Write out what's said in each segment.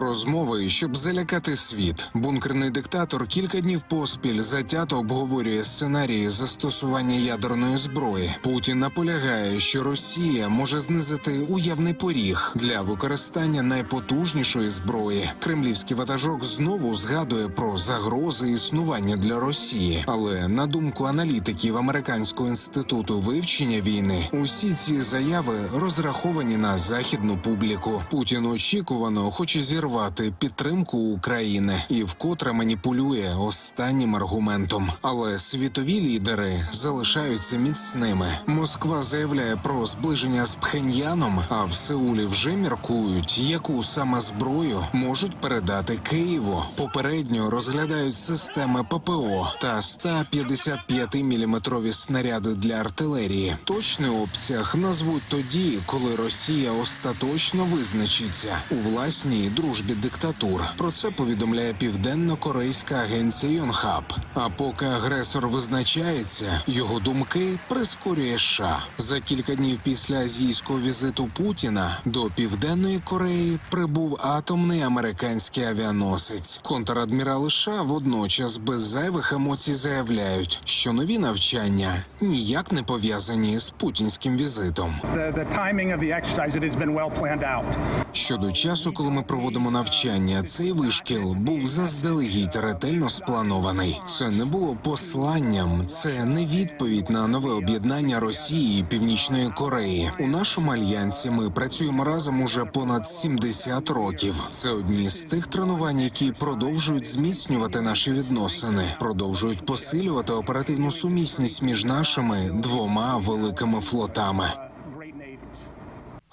Розмови, щоб залякати світ. Бункерний диктатор кілька днів поспіль затято обговорює сценарії застосування ядерної зброї. Путін наполягає, що Росія може знизити уявний поріг для використання найпотужнішої зброї. Кремлівський ватажок знову згадує про загрози існування для Росії. Але на думку аналітиків американського інституту вивчення війни, усі ці заяви розраховані на західну публіку. Путін очікувано хоче зірвати підтримку України і вкотре маніпулює останнім аргументом. Але світові лідери залишаються міцними. Москва заявляє про зближення з Пхеньяном, а в Сеулі вже міркують, яку саме зброю можуть передати Києву. Попередньо розглядають системи ППО та 155-мм снаряди для артилерії. Точний обсяг назвуть тоді, коли Росія остаточно визначиться у власній дружбі диктатур. Про це повідомляє південно-корейська агенція Йонхаб. А поки агресор визначається, його думки прискорює США. За кілька днів після азійського візиту Путіна до південної Кореї прибув атомний американський авіаносець. Контрадмірали США водночас без зайвих емоцій заявляють, що нові навчання ніяк не пов'язані з путінським візитом. Щодо часу, коли ми проводимо навчання, цей вишкіл був заздалегідь ретельно спланований. Це не було посланням, це не відповідь на нове об'єднання Росії і Північної Кореї. У нашому альянсі ми працюємо разом уже понад 70 років. Це одні з тих тренувань, які продовжують зміцнювати наші відносини, продовжують посилювати оперативну сумісність між нашими двома великими флотами.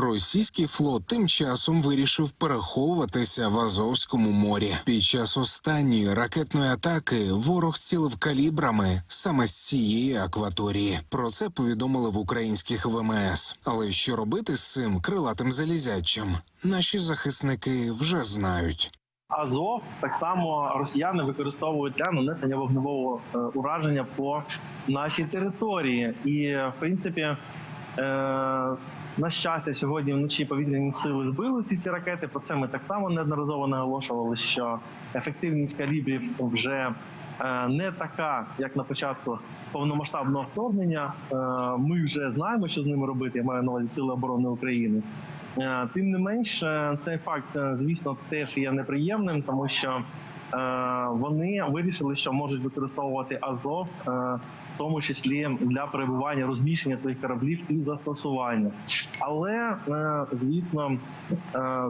Російський флот тим часом вирішив переховуватися в Азовському морі. Під час останньої ракетної атаки ворог цілив калібрами саме з цієї акваторії. Про це повідомили в українських ВМС. Але що робити з цим крилатим залізячим? Наші захисники вже знають. Азов так само росіяни використовують для нанесення вогневого е, ураження по нашій території. І в принципі, на щастя, сьогодні вночі повітряні сили збили всі ці ракети. Про це ми так само неодноразово наголошували, що ефективність калібрів вже е, не така, як на початку повномасштабного вторгнення. Е, Ми вже знаємо, що з ними робити. Я маю на увазі сили оборони України. Е, Тим не менш, е, цей факт, е, звісно, теж є неприємним, тому що е, вони вирішили, що можуть використовувати Азов, е, в тому числі для перебування розміщення своїх кораблів і застосування. Але е, звісно, е,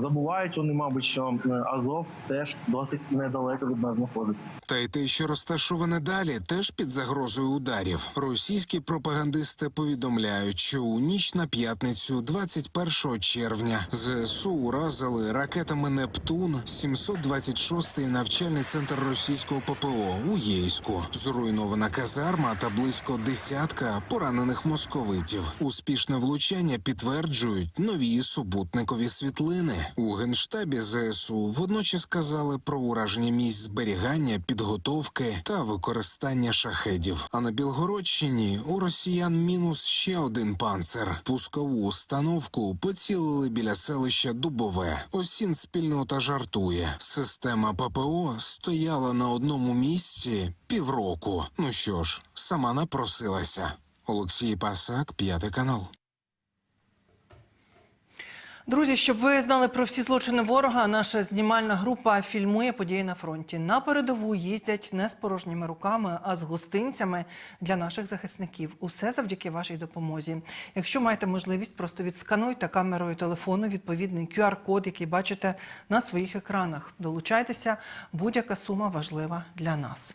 забувають вони, мабуть, що е, Азов теж досить недалеко від нас знаходиться. Та й те, що розташоване далі, теж під загрозою ударів. Російські пропагандисти повідомляють, що у ніч на п'ятницю, 21 червня, ЗСУ уразили ракетами Нептун 726-й навчальний центр російського ППО у Єйську. Зруйнована казарма та близько десятка поранених московитів. Успішне влучання підтверджують нові супутникові світлини. У генштабі ЗСУ водночас сказали про ураження місць зберігання, підготовки та використання шахедів. А на Білгородщині у росіян мінус ще один панцер. Пускову установку поцілили біля селища Дубове. Осін спільнота жартує. Система ППО стояла на одному місці півроку. Ну що ж, сама напросилася. Олексій Пасак, п'ятий канал. Друзі, щоб ви знали про всі злочини ворога, наша знімальна група фільмує події на фронті. На передову їздять не з порожніми руками, а з гостинцями для наших захисників. Усе завдяки вашій допомозі. Якщо маєте можливість, просто відскануйте камерою телефону відповідний QR-код, який бачите на своїх екранах. Долучайтеся, будь-яка сума важлива для нас.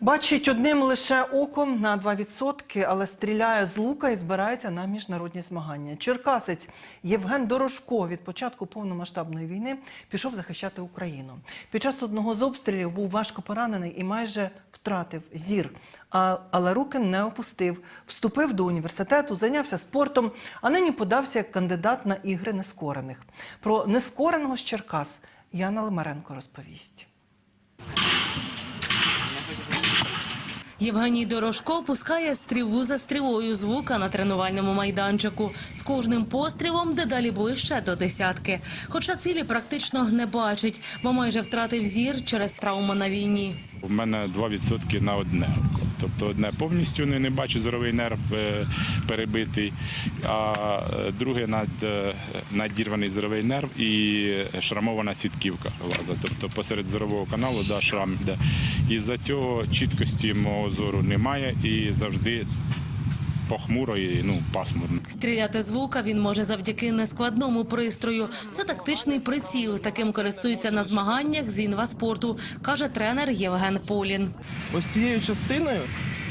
Бачить одним лише оком на 2%, але стріляє з лука і збирається на міжнародні змагання. Черкасець Євген Дорожко від початку повномасштабної війни пішов захищати Україну. Під час одного з обстрілів був важко поранений і майже втратив зір. Але руки не опустив. Вступив до університету, зайнявся спортом, а нині подався як кандидат на ігри нескорених. Про нескореного з Черкас Яна Лимаренко розповість. Євгеній Дорошко пускає стрілу за стрілою звука на тренувальному майданчику. З кожним пострілом дедалі ближче до десятки. Хоча цілі практично не бачить, бо майже втратив зір через травму на війні. У мене 2% на одне. Тобто одне повністю не, не бачу зоровий нерв е, перебитий, а е, друге над, е, надірваний зоровий нерв і шрамована сітківка глаза. Тобто посеред зорового каналу да, шрам йде. І за цього чіткості мого зору немає і завжди похмуро і ну, пасмурно. Стріляти з лука він може завдяки нескладному пристрою. Це тактичний приціл. Таким користується на змаганнях з інваспорту, каже тренер Євген Полін. ось цією частиною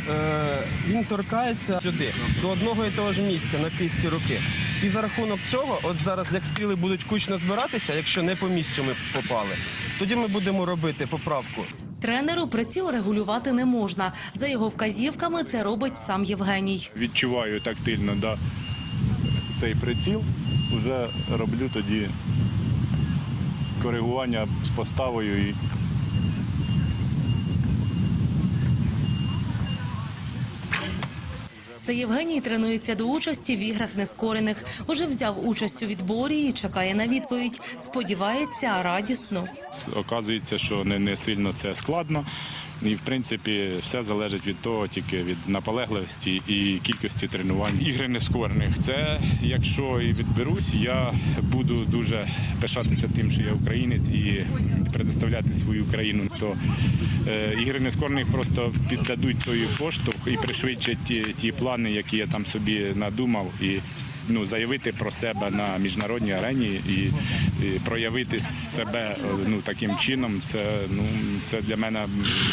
е, він торкається сюди, до одного і того ж місця на кисті руки. І за рахунок цього, от зараз, як стріли будуть кучно збиратися, якщо не по місцю ми попали, тоді ми будемо робити поправку. Тренеру приціл регулювати не можна. За його вказівками це робить сам Євгеній. Відчуваю тактильно да, цей приціл, вже роблю тоді коригування з поставою і Це Євгеній тренується до участі в іграх нескорених. Уже взяв участь у відборі і чекає на відповідь. Сподівається, радісно. Оказується, що не, не сильно це складно. І в принципі все залежить від того, тільки від наполегливості і кількості тренувань. Ігри нескорених. Це якщо і відберусь, я буду дуже пишатися тим, що я українець, і представляти свою країну. То е, ігри нескорених просто піддадуть той поштовх і пришвидшать ті, ті плани, які я там собі надумав. І ну, заявити про себе на міжнародній арені і, і проявити себе е, ну, таким чином, це, ну, це для мене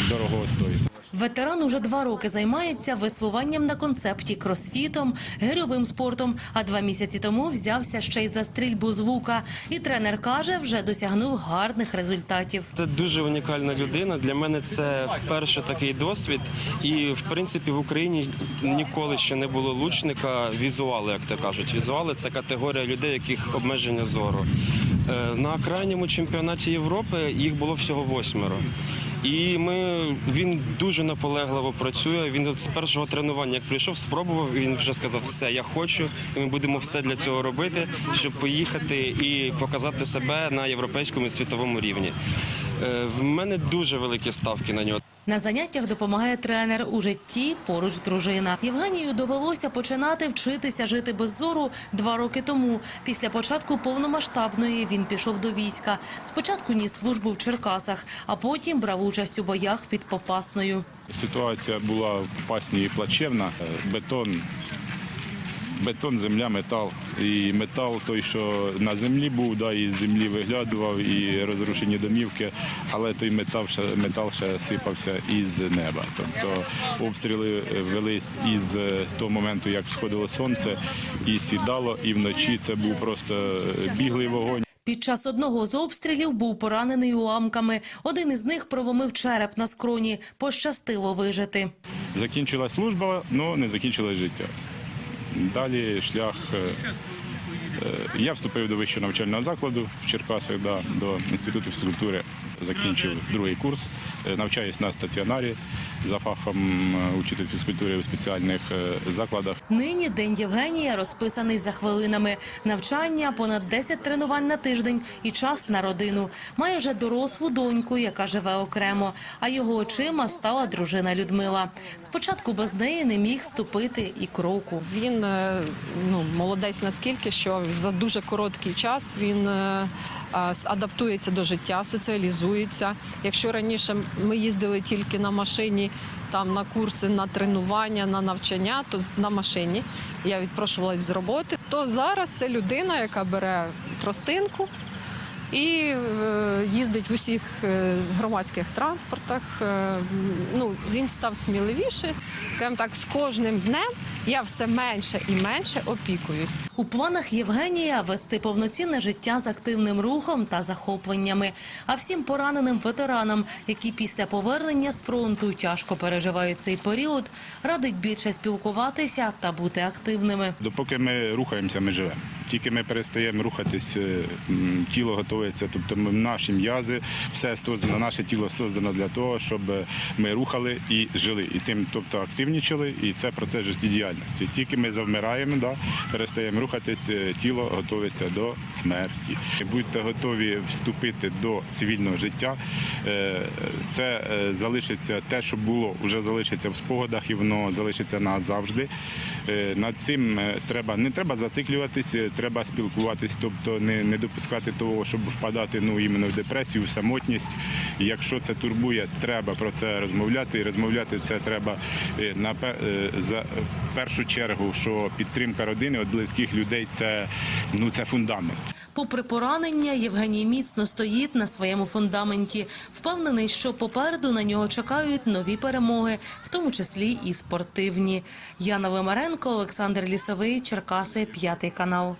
дорого стоїть. Ветеран уже два роки займається веслуванням на концепті, кросфітом, гирьовим спортом. А два місяці тому взявся ще й за стрільбу з лука. І тренер каже, вже досягнув гарних результатів. Це дуже унікальна людина. Для мене це вперше такий досвід. І в принципі в Україні ніколи ще не було лучника візуали, як то кажуть. Візуали це категорія людей, яких обмеження зору. Е, На крайньому чемпіонаті Європи їх було всього восьмеро. І ми він дуже наполегливо працює. Він з першого тренування, як прийшов, спробував. Він вже сказав, все, я хочу, і ми будемо все для цього робити, щоб поїхати і показати себе на європейському і світовому рівні. Е, В мене дуже великі ставки на нього. На заняттях допомагає тренер у житті поруч дружина. Євгенію довелося починати вчитися жити без зору два роки тому. Після початку повномасштабної він пішов до війська. Спочатку ніс службу в Черкасах, а потім брав участь у боях під Попасною. Ситуація була в Попасній плачевна. Бетон, бетон, земля, метал. І метал той, що на землі був, да, і з землі виглядував, і розрушені домівки, але той метал ще, метал ще сипався із неба. Тобто обстріли велись із е, того моменту, як сходило сонце, і сідало, і вночі це був просто е, біглий вогонь. Під час одного з обстрілів був поранений уламками. Один із них проломив череп на скроні. Пощастило вижити. Закінчилась служба, але не закінчилось життя. Далі шлях. е, е, Я вступив до вищого навчального закладу в Черкасах, да, до інституту фізкультури. Закінчив другий курс, е, навчаюсь на стаціонарі за фахом е, учитель фізкультури у спеціальних е, закладах. Нині день Євгенія розписаний за хвилинами. Навчання, понад 10 тренувань на тиждень і час на родину. Має вже дорослу доньку, яка живе окремо. А його очима стала дружина Людмила. Спочатку без неї не міг ступити і кроку. Він ну, молодець наскільки, що за дуже короткий час він адаптується до життя, соціалізується. Якщо раніше ми їздили тільки на машині, там на курси, на тренування, на навчання, то на машині я відпрошувалась з роботи. То зараз це людина, яка бере тростинку. І е, їздить в усіх е, громадських транспортах. Е, ну, він став сміливіше. Скажімо так, з кожним днем я все менше і менше опікуюсь. У планах Євгенія вести повноцінне життя з активним рухом та захопленнями. А всім пораненим ветеранам, які після повернення з фронту тяжко переживають цей період, радить більше спілкуватися та бути активними. Допоки ми рухаємося, ми живемо. Тільки ми перестаємо рухатись, тіло готується, тобто ми- наші м'язи, все створено, наше тіло створено для того, щоб ми рухали і жили. І тим, тобто активнічали, і це процес життєдіяльності. Тільки ми завмираємо, да, перестаємо рухатись, е, тіло готується до смерті. Будьте готові вступити до цивільного життя. Е, Це е, залишиться те, що було, вже залишиться в спогадах, і воно залишиться назавжди. Е, Над цим е, треба не треба зациклюватись, е, треба спілкуватись, тобто не, не допускати того, щоб впадати ну іменно в депресію, в самотність. Якщо це турбує, треба про це розмовляти. І розмовляти це треба е, на е, за першу чергу, що підтримка родини, от близьких людей це ну це фундамент. Попри поранення, Євгеній міцно стоїть на своєму фундаменті. Впевнений, що попереду на нього чекають нові перемоги, в тому числі і спортивні. Яна Вимаренко, Олександр Лісовий, Черкаси, п'ятий канал.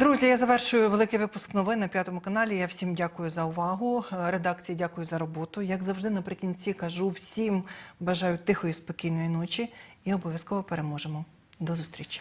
Друзі, я завершую великий випуск новин на п'ятому каналі. Я всім дякую за увагу. Е, редакції дякую за роботу. Як завжди, наприкінці кажу всім бажаю тихої, спокійної ночі і обов'язково переможемо. До зустрічі.